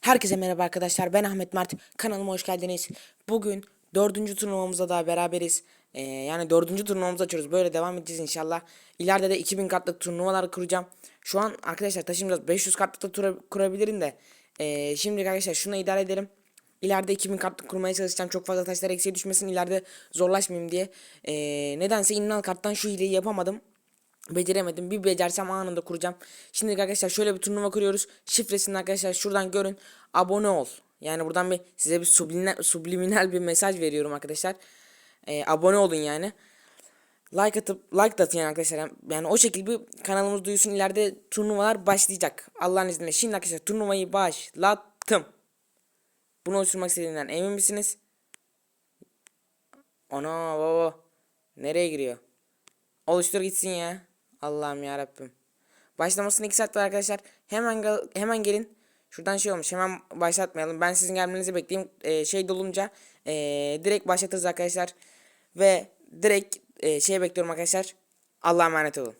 Herkese merhaba arkadaşlar. Ben Ahmet Mert. Kanalıma hoş geldiniz. Bugün dördüncü turnuvamızda daha beraberiz. Ee, yani dördüncü turnuvamızı açıyoruz. Böyle devam edeceğiz inşallah. İleride de 2000 kartlık turnuvalar kuracağım. Şu an arkadaşlar taşıyacağız. 500 kartlık da kurabilirim de. Ee, şimdi arkadaşlar şunu idare edelim. İleride 2000 kartlık kurmaya çalışacağım. Çok fazla taşlar eksiğe düşmesin. İleride zorlaşmayayım diye. Ee, nedense innal karttan şu hileyi yapamadım. Beceremedim. Bir becersem anında kuracağım. Şimdi arkadaşlar şöyle bir turnuva kuruyoruz. Şifresini arkadaşlar şuradan görün. Abone ol. Yani buradan bir size bir subliminal, subliminal bir mesaj veriyorum arkadaşlar. Ee, abone olun yani. Like atıp like atın yani arkadaşlar. Yani o şekilde bir kanalımız duysun. İleride turnuvalar başlayacak. Allah'ın izniyle. Şimdi arkadaşlar turnuvayı başlattım. Bunu oluşturmak istediğinden emin misiniz? Ana baba. Nereye giriyor? Oluştur gitsin ya. Allah'ım ya Rabbim. Başlamasına 2 saat var arkadaşlar. Hemen gel- hemen gelin. Şuradan şey olmuş. Hemen başlatmayalım. Ben sizin gelmenizi bekleyeyim. Ee, şey dolunca ee, direkt başlatırız arkadaşlar. Ve direkt ee, şey bekliyorum arkadaşlar. Allah'a emanet olun.